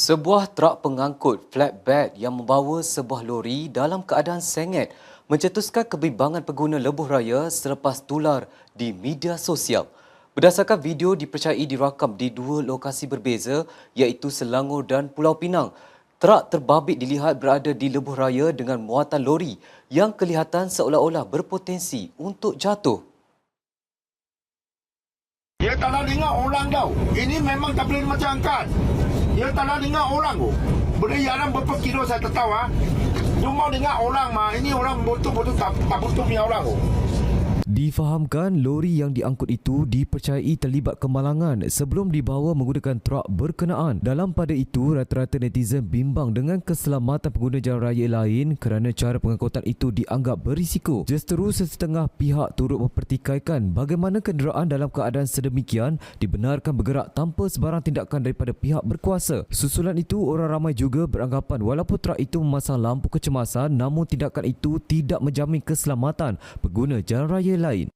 Sebuah truk pengangkut flatbed yang membawa sebuah lori dalam keadaan sengit mencetuskan kebimbangan pengguna lebuh raya selepas tular di media sosial. Berdasarkan video dipercayai dirakam di dua lokasi berbeza iaitu Selangor dan Pulau Pinang, truk terbabit dilihat berada di lebuh raya dengan muatan lori yang kelihatan seolah-olah berpotensi untuk jatuh. Dia tak nak dengar orang tau. Ini memang tak boleh macam angkat. Dia tak nak dengar orang tu. Benda yang berapa kilo saya. Dia mau dengar orang mah. Ini orang betul-betul tak, tak betul punya orang tu. Difahamkan lori yang diangkut itu dipercayai terlibat kemalangan sebelum dibawa menggunakan truk berkenaan. Dalam pada itu, rata-rata netizen bimbang dengan keselamatan pengguna jalan raya lain kerana cara pengangkutan itu dianggap berisiko. Justeru sesetengah pihak turut mempertikaikan bagaimana kenderaan dalam keadaan sedemikian dibenarkan bergerak tanpa sebarang tindakan daripada pihak berkuasa. Susulan itu, orang ramai juga beranggapan walaupun truk itu memasang lampu kecemasan namun tindakan itu tidak menjamin keselamatan pengguna jalan raya lain.